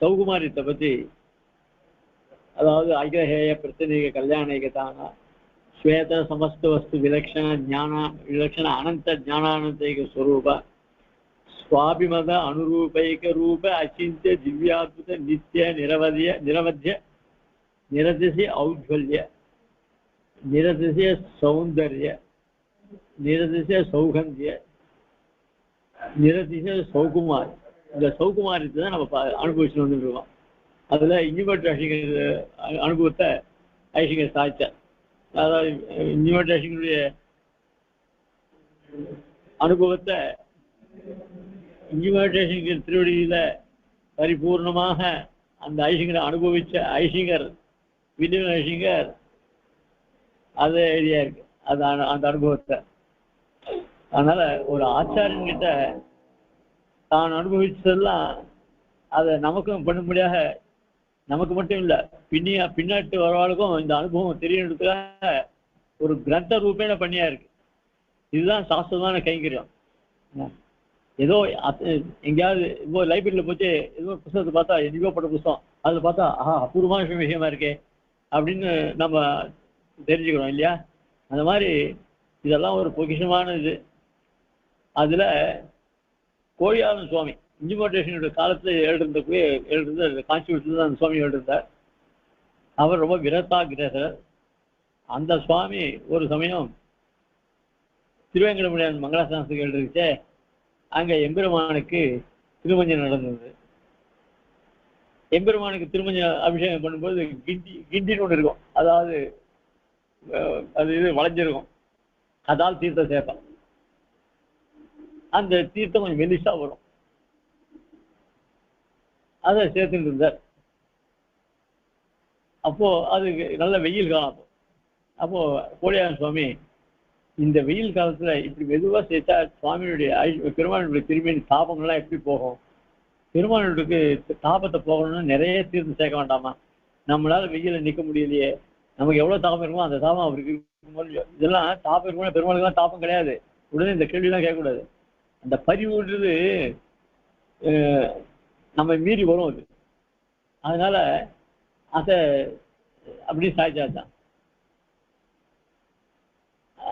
சௌகுமாரியத்தை பத்தி அதாவது அகிலஹேய பிரச்சனைக கல்யாணிகதான ஸ்வேத சமஸ்த வஸ்து விலக்ஷண ஞான விலக்ஷண அனந்த ஞானானந்தைக ஸ்வரூப சுவாபிமத அனுரூபைக ரூப அச்சிந்திய திவ்யாத்புத நித்திய நிரவதிய நிரவத்திய நிரதிசி ஔஜ்வல்ய நிரதிசிய சௌந்தர்ய நிரதிசிய சௌகந்திய நிரதிசிய சௌகுமார் இந்த சௌகுமாரியத்தை தான் நம்ம அனுபவிச்சுட்டு வந்துருக்கோம் இருக்கோம் அதுல இன்ஜிமட் அனுபவத்தை ஐசிகர் சாய்ச்சார் அதாவது இன்ஜிமட் ரசிகருடைய அனுபவத்தை இன்ஜிமட் ரசிகர் திருவடியில பரிபூர்ணமாக அந்த ஐசிங்கரை அனுபவிச்ச ஐசிங்கர் வில்லியம் ஐசிங்கர் அது எழுதியா இருக்கு. அது அந்த அனுபவத்தை. அதனால ஒரு ஆச்சாரியன் கிட்ட தான் அனுபவிச்சதெல்லாம் அதை நமக்கும் பண்ணும்படியாக நமக்கு மட்டும் இல்ல பின்னியா பின்னாட்டு வரவாளுக்கும் இந்த அனுபவம் தெரியறதுக்காக ஒரு கிரந்த ரூபேன பண்ணியா இருக்கு. இதுதான் சாஸ்திரமான கைங்கரியம். ஏதோ அத்த- எங்கேயாவது இப்போ லைப்ரரியில் போச்சு ஏதோ புத்தகத்தை பார்த்தா எங்கேயோ பட்ட புத்தகம். அதுல பார்த்தா ஆஹா அபூர்வமான விஷயமா இருக்கே அப்படின்னு நம்ம தெரிஞ்சுக்கிறோம் இல்லையா? அந்த மாதிரி இதெல்லாம் ஒரு பொக்கிஷமான இது. அதுல கோழியாளன் சுவாமி. இன்ஜிமோட்டேஷனோட காலத்துல எழுதிருந்த எழுதிருந்த கான்ஸ்டியூஷன் அந்த சுவாமி எழுதிருந்தார். அவர் ரொம்ப விரத்தாகிரேசர் அந்த சுவாமி ஒரு சமயம் திருவேங்கடமுடியான் மங்களாசானத்துக்கு எழுதிருச்சே அங்கே எம்பெருமானுக்கு திருமஞ்சம் நடந்தது. எம்பெருமானுக்கு திருமஞ்சம் அபிஷேகம் பண்ணும்போது கிண்டி கிண்டின்னு ஒன்று இருக்கும். அதாவது அது இது வளைஞ்சிருக்கும். அதால் தீர்த்த சேர்ப்பம் அந்த தீர்த்தம் கொஞ்சம் மெலிசா வரும். அதை சேர்த்துட்டு இருந்தார். அப்போ அது நல்ல வெயில் காலம் அப்போ. அப்போ கோடியாரன் சுவாமி இந்த வெயில் காலத்துல இப்படி மெதுவா சேர்த்தா சுவாமியுடைய பெருமானுடைய திரும்பியின் தாபங்கள்லாம் எப்படி போகும்? பெருமானுக்கு தாபத்தை போகணும்னா நிறைய தீர்த்து சேர்க்க வேண்டாமா? நம்மளால வெயில நிக்க முடியலையே. நமக்கு எவ்வளவு தாபம் இருக்குமோ அந்த தாபம் அவருக்கு இதெல்லாம் தாபம் இருக்குமோ பெருமாளுக்கு தாபம் கிடையாது. உடனே இந்த கேள்விலாம் கேட்கக்கூடாது. அந்த பரிவுன்றது நம்ம மீறி வரும் அது. அதனால அதை அப்படி சாய்ச்சாதான்.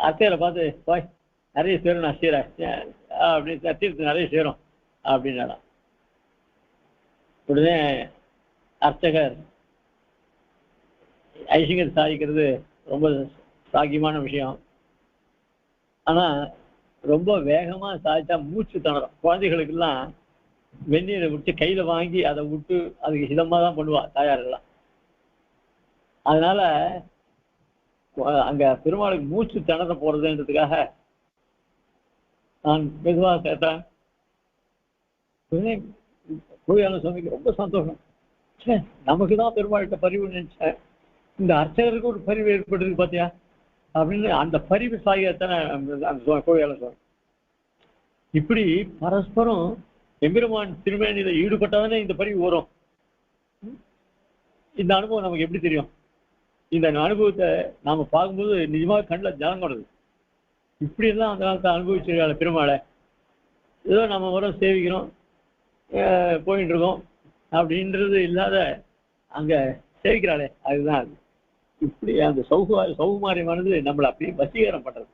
அத்தையில பார்த்து போய் நிறைய சேரும் நான் சீர அப்படின்னு தீர்த்து நிறைய சேரும் அப்படின்னாலாம் உடனே அர்ச்சகர் ஐசிங்கர் சாதிக்கிறது ரொம்ப சாக்கியமான விஷயம். ஆனா ரொம்ப வேகமா சாய்ச்சா மூச்சு திணறும். குழந்தைகளுக்கெல்லாம் வெந்நீரை விட்டு கையில வாங்கி அதை விட்டு அதுக்கு ஹிதமா தான் பண்ணுவா தாயாரெல்லாம் அதனால அங்க பெருமாளுக்கு மூச்சு திணற போறதுன்றதுக்காக நான் மெதுவா கேட்டேன். உடனே கோயிலான சுவாமிக்கு ரொம்ப சந்தோஷம். ச்சே, நமக்கு தான் பெருமாள்கிட்ட பரிவு நினைச்சேன். இந்த அர்ச்சகருக்கு ஒரு பரிவு ஏற்படுது பாத்தியா? அப்படின்னு அந்த பரிவு சாகியத்தானே அந்த சுவா- இப்படி பரஸ்பரம் எம்பெருமான் திருமணியில ஈடுபட்டவனே இந்த பரிவு வரும் இந்த அனுபவம் நமக்கு எப்படி தெரியும்? இந்த அனுபவத்தை நாம பார்க்கும்போது நிஜமாக கண்ணில் ஜலம் கொடுது இப்படி எல்லாம் அந்த காலத்தை அனுபவிச்சிருக்காங்க பெருமாளை. ஏதோ நம்ம வரோம் சேவிக்கிறோம் போயிட்டு இருக்கோம் அப்படின்றது இல்லாத அங்க சேவிக்கிறாளே அதுதான் அது. இப்படி அந்த சௌகு சௌகுமாரியமானது நம்மளை அப்படியே வசீகரம் பண்றது